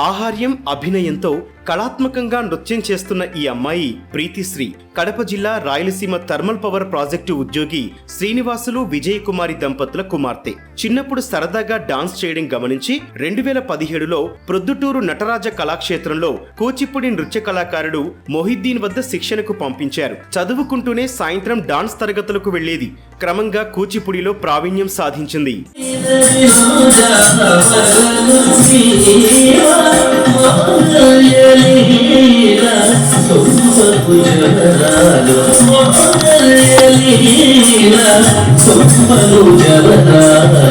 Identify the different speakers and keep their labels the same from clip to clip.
Speaker 1: ఆహార్యం అభినయంతో కళాత్మకంగా నృత్యం చేస్తున్న ఈ అమ్మాయి ప్రీతిశ్రీ. కడప జిల్లా రాయలసీమ థర్మల్ పవర్ ప్రాజెక్టు ఉద్యోగి శ్రీనివాసులు విజయ్ కుమారి దంపతుల కుమార్తె. చిన్నప్పుడు సరదాగా డాన్స్ చేయడం గమనించి రెండు వేల పదిహేడులో ప్రొద్దుటూరు నటరాజ కళాక్షేత్రంలో కూచిపూడి నృత్య కళాకారుడు మొహిద్దీన్ వద్ద శిక్షణకు పంపించారు. చదువుకుంటూనే సాయంత్రం డాన్స్ తరగతులకు వెళ్ళేది క్రమంగా కూచిపూడిలో ప్రావీణ్యం సాధించింది. జవరాలు సొమ్మలు జవరాలు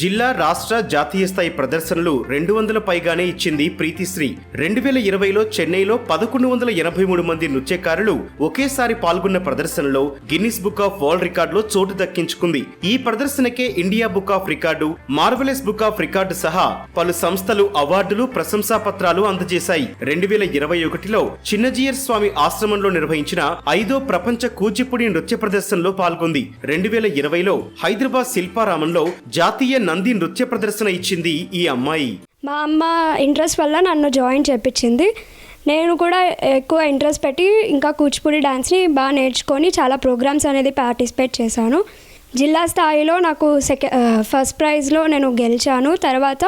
Speaker 1: జిల్లా రాష్ట్ర జాతీయ స్థాయి ప్రదర్శనలు రెండు వందల పైగానే ఇచ్చింది ప్రీతిశ్రీ. రెండు వేల ఇరవైలో చెన్నైలో పదకొండు వందల ఎనభై మూడు మంది నృత్యకారులు ఒకేసారి పాల్గొన్న ప్రదర్శనలో గిన్నిస్ బుక్ ఆఫ్ వరల్డ్ రికార్డులో చోటు దక్కించుకుంది. ఈ ప్రదర్శనకే India book of record marvellous book of record సహా పలు సంస్థలు అవార్డులు ప్రశంసా పత్రాలు అందజేశాయి. రెండు వేల ఇరవై ఒకటిలో చిన్నజీయర్ స్వామి ఆశ్రమంలో నిర్వహించిన ఐదో ప్రపంచ కూచిపూడి నృత్య ప్రదర్శనలో పాల్గొంది. రెండు వేల ఇరవైలో హైదరాబాద్ శిల్పారామంలో జాతీయ నంది నృత్య ప్రదర్శన ఇచ్చింది ఈ అమ్మాయి.
Speaker 2: మా అమ్మ ఇంట్రెస్ట్ వల్ల నన్ను జాయిన్ చేపించింది నేను కూడా ఎక్కువ ఇంట్రెస్ట్ పెట్టి ఇంకా కూచిపూడి డ్యాన్స్ని బాగా నేర్చుకొని చాలా ప్రోగ్రామ్స్ అనేది పార్టిసిపేట్ చేశాను. జిల్లా స్థాయిలో నాకు సెకండ్ ఫస్ట్ ప్రైజ్లో నేను గెలిచాను. తర్వాత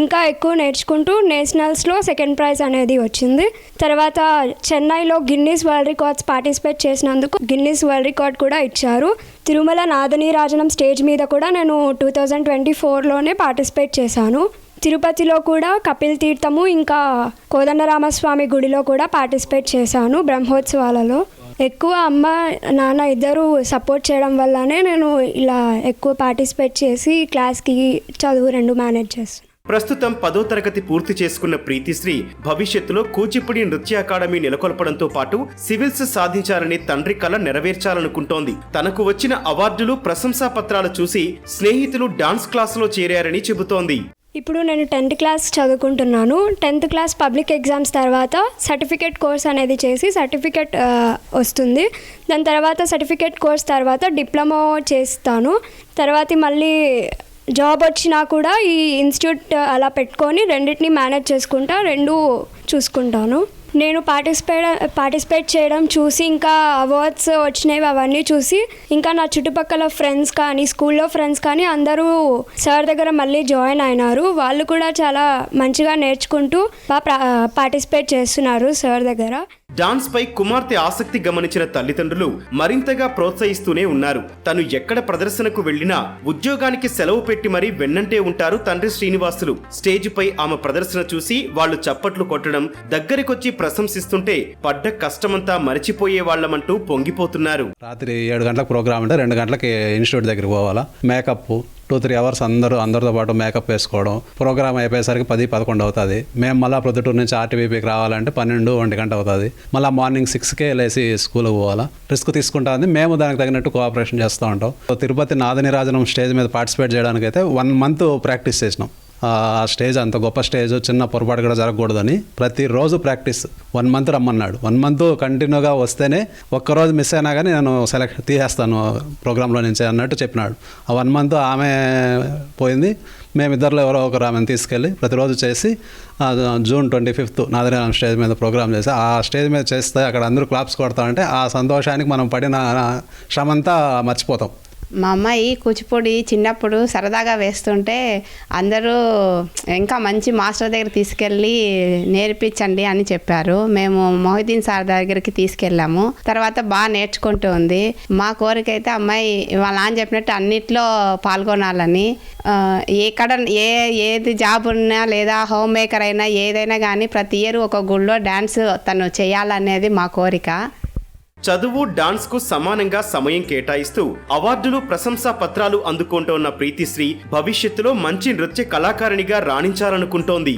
Speaker 2: ఇంకా ఎక్కువ నేర్చుకుంటూ నేషనల్స్లో సెకండ్ ప్రైజ్ అనేది వచ్చింది. తర్వాత చెన్నైలో గిన్నీస్ వరల్డ్ రికార్డ్స్ పార్టిసిపేట్ చేసినందుకు గిన్నీస్ వరల్డ్ రికార్డ్ కూడా ఇచ్చారు. తిరుమల నాదనీరాజనం స్టేజ్ మీద కూడా నేను టూ థౌజండ్ ట్వంటీ ఫోర్లోనే పార్టిసిపేట్ చేశాను. తిరుపతిలో కూడా కపిల్ తీర్థము ఇంకా కోదండరామస్వామి గుడిలో కూడా పార్టిసిపేట్ చేశాను బ్రహ్మోత్సవాలలో. ఎక్కువ అమ్మ నాన్న ఇద్దరు సపోర్ట్ చేయడం వల్లనే నేను ఇలా ఎక్కువ పార్టిసిపేట్ చేసి క్లాస్కి చదువు రెండు మేనేజ్ చేస్తాను
Speaker 1: ప్రస్తుతం పదో తరగతి పూర్తి చేసుకున్న ప్రీతిశ్రీ భవిష్యత్తులో కూచిపూడి నృత్య అకాడమీ నెలకొల్పడంతో పాటు సివిల్స్ సాధించాలని తండ్రి కల నెరవేర్చాలనుకుంటోంది. తనకు వచ్చిన అవార్డులు ప్రశంసా పత్రాలు చూసి స్నేహితులు డాన్స్ క్లాసులో చేరారని చెబుతోంది.
Speaker 2: ఇప్పుడు నేను టెన్త్ క్లాస్ చదువుకుంటున్నాను. టెన్త్ క్లాస్ పబ్లిక్ ఎగ్జామ్స్ తర్వాత సర్టిఫికేట్ కోర్స్ అనేది చేసి సర్టిఫికేట్ వస్తుంది. దాని తర్వాత సర్టిఫికేట్ కోర్స్ తర్వాత డిప్లొమా చేస్తాను. తర్వాత మళ్ళీ జాబ్ వచ్చినా కూడా ఈ ఇన్స్టిట్యూట్ అలా పెట్టుకొని రెండింటిని మేనేజ్ చేసుకుంటా రెండు చూసుకుంటాను. నేను పార్టిసిపేట్ పార్టిసిపేట్ చేయడం చూసి ఇంకా అవార్డ్స్ వచ్చినవి అవన్నీ చూసి ఇంకా నా చుట్టుపక్కల ఫ్రెండ్స్ కానీ స్కూల్లో ఫ్రెండ్స్ కానీ అందరూ సార్ దగ్గర మళ్ళీ జాయిన్ అయినారు. వాళ్ళు కూడా చాలా మంచిగా నేర్చుకుంటూ బాగా పార్టిసిపేట్ చేస్తున్నారు సార్ దగ్గర.
Speaker 1: డాన్స్ పై కుమార్తె ఆసక్తి గమనించిన తల్లిదండ్రులు మరింతగా ప్రోత్సహిస్తూనే ఉన్నారు. తను ఎక్కడ ప్రదర్శనకు వెళ్ళినా ఉద్యోగానికి సెలవు పెట్టి మరీ వెన్నంటే ఉంటారు తండ్రి శ్రీనివాసులు. స్టేజ్ పై ఆమె ప్రదర్శన చూసి వాళ్ళు చప్పట్లు కొట్టడం దగ్గరికొచ్చి ప్రశంసిస్తుంటే పడ్డ కష్టమంతా మరిచిపోయే వాళ్ళమంటూ పొంగిపోతున్నారు.
Speaker 3: రాత్రి ఏడు గంటలకు ప్రోగ్రామ్ అంటే రెండు గంటలకి ఇన్స్టిట్యూట్ దగ్గరికి పోవాలా? మేకప్ టూ త్రీ అవర్స్ అందరూ అందరితో పాటు మేకప్ వేసుకోవడం. ప్రోగ్రామ్ అయిపోయేసరికి పది పదకొండు అవుతుంది. మేము మళ్ళీ ప్రొద్దుటూరు నుంచి ఆర్టీబీపీకి రావాలంటే పన్నెండు ఒంటి గంట అవుతుంది. మళ్ళీ మార్నింగ్ సిక్స్కే లేచి స్కూల్కి పోవాలా. రిస్క్ తీసుకుంటా ఉంది. మేము దానికి తగినట్టు కోఆపరేషన్ చేస్తూ ఉంటాం. తిరుపతి నాదనిరాజనం స్టేజ్ మీద పార్టిసిపేట్ చేయడానికి అయితే వన్ మంత్ ప్రాక్టీస్ చేసినాం. ఆ స్టేజ్ అంత గొప్ప స్టేజ్ చిన్న పొరపాటు కూడా జరగకూడదని ప్రతిరోజు ప్రాక్టీస్. వన్ మంత్ రమ్మన్నాడు. వన్ మంత్ కంటిన్యూగా వస్తేనే ఒక్కరోజు మిస్ అయినా కానీ నేను సెలెక్ట్ తీసేస్తాను ప్రోగ్రాంలో నుంచి అన్నట్టు చెప్పినాడు. ఆ వన్ మంత్ ఆమె పోయింది. మేమిద్దరిలో ఎవరో ఒకరు ఆమెను తీసుకెళ్ళి ప్రతిరోజు చేసి జూన్ ట్వంటీ ఫిఫ్త్ నాదరినారాయణ స్టేజ్ మీద ప్రోగ్రామ్ చేసి ఆ స్టేజ్ మీద చేస్తే అక్కడ అందరూ క్లాప్స్ కొడతా ఉంటే ఆ సంతోషానికి మనం పడిన శ్రమంతా మర్చిపోతాం.
Speaker 4: మా అమ్మాయి కూచిపూడి చిన్నప్పుడు సరదాగా వేస్తుంటే అందరూ ఇంకా మంచి మాస్టర్ దగ్గర తీసుకెళ్ళి నేర్పించండి అని చెప్పారు. మేము మొహిద్దీన్ సార్ దగ్గరికి తీసుకెళ్ళాము. తర్వాత బాగా నేర్చుకుంటూ ఉంది. మా కోరిక అయితే అమ్మాయి వాళ్ళ అని చెప్పినట్టు అన్నిట్లో పాల్గొనాలని. ఎక్కడ ఏ ఏది జాబ్ ఉన్నా లేదా హోమ్ మేకర్ అయినా ఏదైనా కానీ ప్రతి ఇయర్ ఒక గుళ్ళో డ్యాన్స్ తను చేయాలనేది మా కోరిక.
Speaker 1: చదువు డాన్స్కు సమానంగా సమయం కేటాయిస్తూ అవార్డులు ప్రశంసా పత్రాలు అందుకుంటోన్న ప్రీతిశ్రీ భవిష్యత్తులో మంచి నృత్య కళాకారిణిగా రాణించాలనుకుంటోంది.